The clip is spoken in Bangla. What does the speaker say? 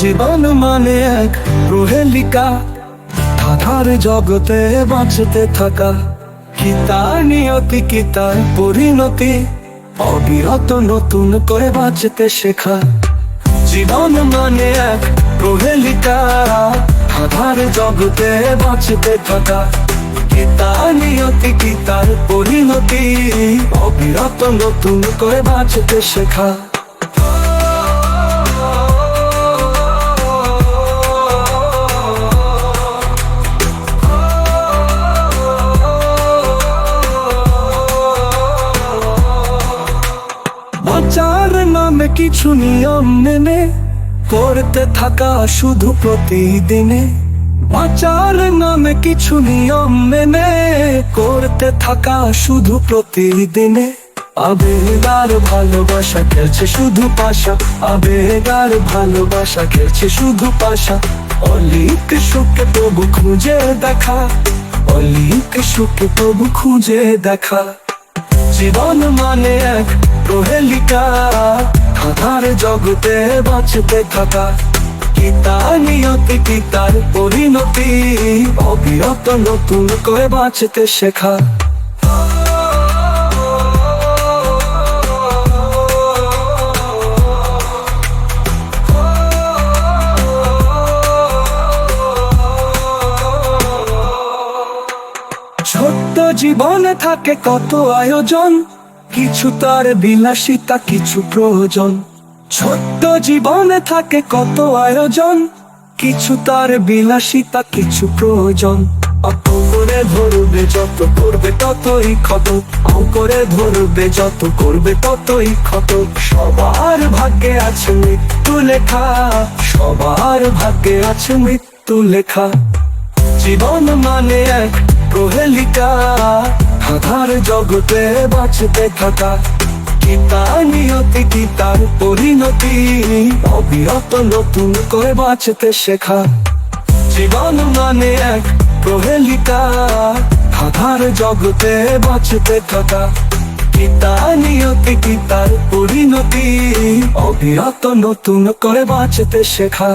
জীবন মানে এক প্রহেলিকা ধাঁধার জগতে বাঁচতে থাকা। কি তার নিয়তি, কি তার পরিণতি? অবিরত নতুন করে বাঁচতে শেখা। জীবন মানে এক প্রহেলিকা ধাঁধার জগতে বাঁচতে থাকা। কি তার নিয়তি, কি তার পরিণতি? অবিরত নতুন করে বাঁচতে শেখা। নামে কিছু নিয়ম মেনে, করতে থাকা শুধু প্রতিদিনে। বাঁচার নামে কিছু নিয়ম মেনে, করতে থাকা শুধু প্রতিদিনে। আবেগার ভালোবাসা খেলছে শুধু পাশা, আবেগার ভালোবাসা খেলছে শুধু পাশা। অলিক সুখে তবু খুঁজে দেখা, অলিক সুখে তবু খুঁজে দেখা। জীবন মানে এক প্রহেলিকা। ধাঁধার জগতে বাঁচতে থাকা। কি তার পরিণতি। অবিরত নতুন করে বাঁচতে শেখা। ছোট্ট জীবনে থাকে কত আয়োজন। কিছু তার বিলাসিতা, কিছু প্রয়োজন। ছোট্ট জীবনে থাকে কত আয়োজন। কিছু তার বিলাসিতা, কিছু প্রয়োজন। অত করে ধরবে, যত করবে ততই ক্ষত। করে ধরবে, যত করবে ততই ক্ষত। সবার ভাগ্যে আছে মৃত্যু লেখা। সবার ভাগ্যে আছে মৃত্যু লেখা। জীবন মানে এক প্রহেলিকা। আধার জগতে বাঁচতে থাকা। কি তার নিয়তি কি তার পরিণতি। অবিরত নতুন করে বাঁচতে শেখা। জীবন মানে এক প্রহেলিকা। আধার জগতে বাঁচতে থাকা। কি তার নিয়তি কি তার পরিণতি। অবিরত নতুন করে বাঁচতে শেখা।